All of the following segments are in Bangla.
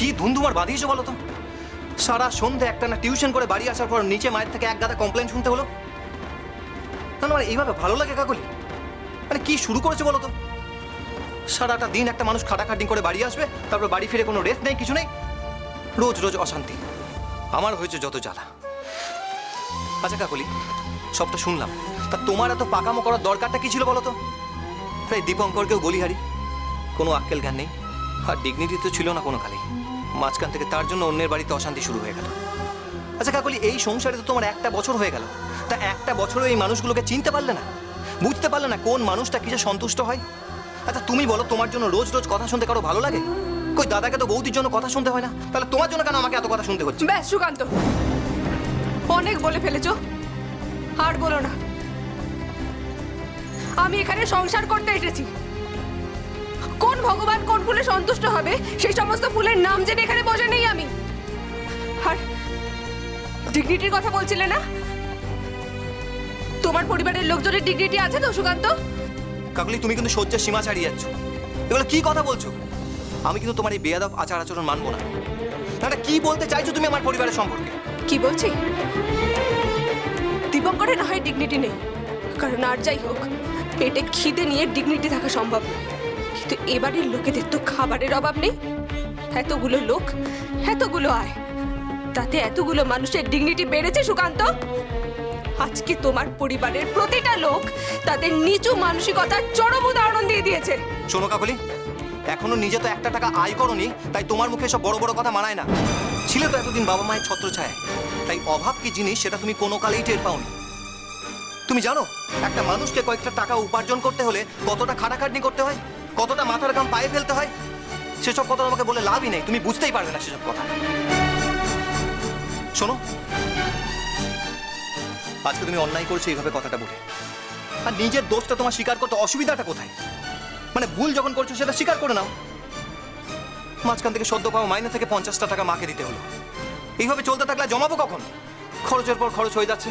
কি ধুমধুমার বাঁধিয়েছো বলো তো? সারা সন্ধে একটা না টিউশন করে বাড়ি আসার পর নিচে মায়ের থেকে এক গাদা কমপ্লেন শুনতে হলো। না না, মানে এইভাবে ভালো লাগে কাকলি? মানে কি শুরু করেছে বলো তো? সারাটা দিন একটা মানুষ খাটাখাটি করে বাড়ি আসবে তারপর বাড়ি ফিরে কোনো রেস্ট নেই কিছু নেই। রোজ রোজ অশান্তি। আমার হয়েছে যত জ্বালা। আচ্ছা কাকলি সবটা শুনলাম। তা তোমার এত পাকামো করার দরকারটা কি ছিল বলো তো? প্রায় দীপঙ্করকেও গলিহারি। কোনো আক্কেল জ্ঞান নেই। আর ডিগনিটি তো ছিল না কোনো কালেই মাঝখান থেকে তার জন্য অন্যের বাড়িতে অশান্তি শুরু হয়ে গেল। আচ্ছা কাকলি, এই সংসারে তো তোমার একটা বছর হয়ে গেল। তা একটা বছরও এই মানুষগুলোকে চিনতে পারলে না? বুঝতে পারলে না কোন মানুষটা কিসে সন্তুষ্ট হয়? আচ্ছা তুমি বলো, তোমার জন্য রোজ রোজ কথা শুনতে কারও ভালো লাগে? কই, দাদাকে তো বৌদির জন্য কথা শুনতে হয় না। তাহলে তোমার জন্য কেন আমাকে এত কথা শুনতে হচ্ছে? ব্যাস, সুকান্ত। অনেক বলে ফেলেছো। আর বলো না। আমি এখানে সংসার করতে এসেছি। কোন ভগবান কোন ফুলে সন্তুষ্ট হবে? সেই সমস্ত ফুলের নাম জেনে এখানে বসে নেই আমি। আর ডিগনিটির কথা বলছিলে না? তোমার পরিবারের লোকজনের ডিগনিটি আছে তো সুকান্ত? কাকলি তুমি কিন্তু সহ্যের সীমা ছাড়িয়ে যাচ্ছ। এগুলো কি কথা বলছো? আমি কিন্তু তোমার এই বেয়াদব আচার আচরণ মানবো না। না না, কি বলতে চাইছো তুমি আমার পরিবারের সম্পর্কে? কি বলছি? দীপঙ্করে না হয় ডিগনিটি নেই। কারণ আর যাই হোক পেটে খিদে নিয়ে ডিগনিটি থাকা সম্ভব নয়। কিন্তু এবারের লোকেদের তো খাবারের অভাব নেই। এতগুলো লোক, এতগুলো আয়, তাতে এতগুলো মানুষের ডিগনিটি বেড়েছে, সুকান্ত? আজকে তোমার পরিবারের প্রতিটা লোক তাদের নিচু মানসিকতার চরম উদাহরণ দিয়ে দিয়েছে। শোনো কাকলি, এখনও নিজে তো একটা টাকা আয় করনি, তাই তোমার মুখে সব বড় বড় কথা মানায় না। ছিলে তো এতদিন বাবা মায়ের ছত্র ছায় তাই অভাব কি জিনিস সেটা তুমি কোনো কালেই টের পাওনি। তুমি জানো, একটা মানুষকে কয়েকটা টাকা উপার্জন করতে হলে কতটা খাটাখাটনি করতে হয়? কতটা মাথার কাম পায়ে ফেলতে হয়? সেসব কথা আমাকে বলে লাভই নেই। তুমি বুঝতেই পারবে না সেসব কথা। শোনো। আজকে তুমি অন্যায় করেছ এইভাবে কথাটা বলে। আর নিজের দোষটা তোমার স্বীকার করতে অসুবিধাটা কোথায়? মানে ভুল যখন করছ সেটা স্বীকার করে নাও। মাঝখান থেকে সদ্য পাওয়া মাইনে থেকে পঞ্চাশটা টাকা মাকে দিতে হলো। এইভাবে চলতে থাকলে জমাবো কখন? খরচের পর খরচ হয়ে যাচ্ছে।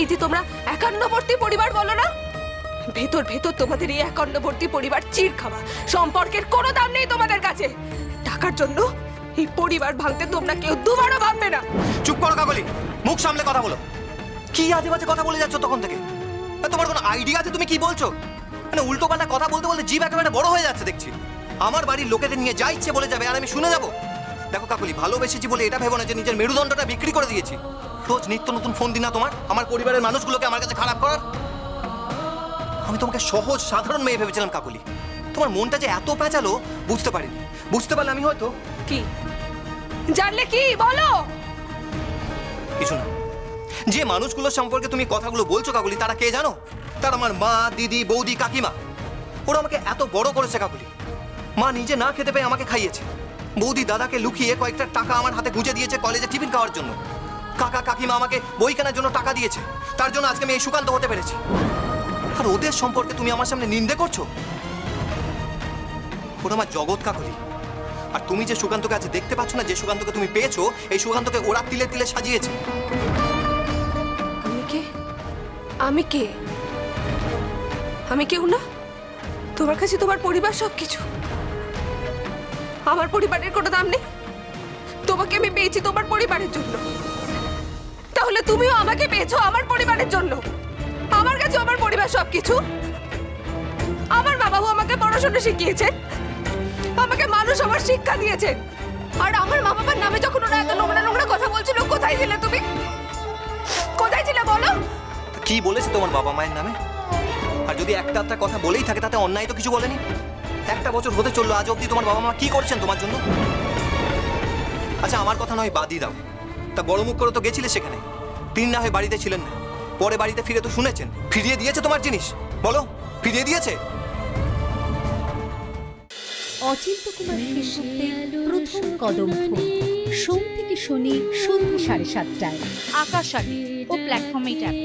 এই যে তোমরা একান্নবর্তী পরিবার বলো না? ভেতর ভেতর তোমাদের এই একান্নবর্তী পরিবার চির খাওয়া। সম্পর্কের কোনো দাম নেই তোমাদের কাছে। টাকার জন্য এই পরিবার ভাঙতে তোমরা কেউ দুবারও ভাববে না। চুপ করো কাকলি, মুখ সামলে কথা বলো। কি আজে বাজে কথা বলে যাচ্ছ তখন থেকে? তোমার কোনো আইডিয়া আছে? তুমি কি বলছো? মানে উল্টো পাল্টা কথা বলতে বলতে জিভ একেবারে বড় হয়ে যাচ্ছে, দেখছি। আমার বাড়ির লোকেদের নিয়ে যা ইচ্ছে বলে যাবে, আর আমি শুনে যাব। দেখো কাকলি, ভালোবেসেছি বলে এটা ভেবো না যে নিজের মেরুদণ্ডটা বিক্রি করে দিয়েছি। রোজ নিত্য নতুন ফোন দিনা তোমার? আমার পরিবারের মানুষগুলোকে আমার কাছে খারাপ করার? আমি তোমাকে সহজ সাধারণ মেয়ে ভেবেছিলাম কাকুলি। তোমার মনটা যে এত প্যাঁচালো বুঝতে পারিনি। বুঝতে পারলে আমি হয়তো কি? জানলে কি? বলো! কিছু না। যে মানুষগুলোর সম্পর্কে তুমি কথাগুলো বলছো কাকুলি তারা কে জানো? তারা আমার মা দিদি বৌদি কাকিমা। ওরা আমাকে এত বড় করেছে কাকুলি। মা নিজে না খেতে পেয়ে আমাকে খাইয়েছে। বৌদি দাদাকে লুকিয়ে কয়েকটা টাকা আমার হাতে গুঁজে দিয়েছে কলেজে টিফিন খাওয়ার জন্য। কাকা কাকিমা আমাকে বই কেনার জন্য টাকা দিয়েছে। তার জন্য আজকে আমি এই সুকান্ত হতে পেরেছি। আর ওদের সম্পর্কে তুমি আমার সামনে নিন্দে করছ? ওরা আমার জগৎ কাকুলি। আর তুমি যে সুকান্তকে আজ দেখতে পাচ্ছ না, যে সুকান্তকে তুমি পেয়েছ, এই সুকান্তকে ওরা তিলে তিলে সাজিয়েছে। আমি কে? আমি কে? আমি কেউ না? তোমার কাছে তোমার পরিবার সব কিছু আমার পরিবারের কোনো দাম নেই। তোমাকে আমি পেয়েছি তোমার পরিবারের জন্য। তাহলে তুমিও আমাকে পেয়েছ আমার পরিবারের জন্য। আমার কাছে আমার পরিবার সব কিছু আমার বাবাও আমাকে পড়াশোনা শিখিয়েছেন আমাকে মানুষ আমার শিক্ষা দিয়েছে। আর আমার মা বাবার নামে যখন ওরা এত নোংরা নোংরা কথা বলছিল, কোথায় ছিলে তুমি? কোথায় ছিলে বলো? কি বলেছে তোমার বাবা মায়ের নামে? আর যদি একটা একটা কথা বলেই থাকে, তাতে অন্যায় তো কিছু বলেনি? একটা বছর হতে চলল, আজ অবধি তোমার বাবা মা কি করছেন তোমার জন্য? আচ্ছা আমার কথা নয়, বাদই দাও। তা বড় মুখ করে তো গেছিলে সেখানে। তিন না হয়ে বাড়িতে ছিলেন না। পরে বাড়িতে ফিরে তো শুনেছেন। ফিরিয়ে দিয়েছে তোমার জিনিস। বলো, ফিরিয়ে দিয়েছে? অচিন্ত কুমার সেনগুপ্তের প্রথম কদম সোম থেকে শনি সন্ধ্যে সাড়ে সাতটায়। আকাশ ও প্ল্যাটফর্মে ট্যাপ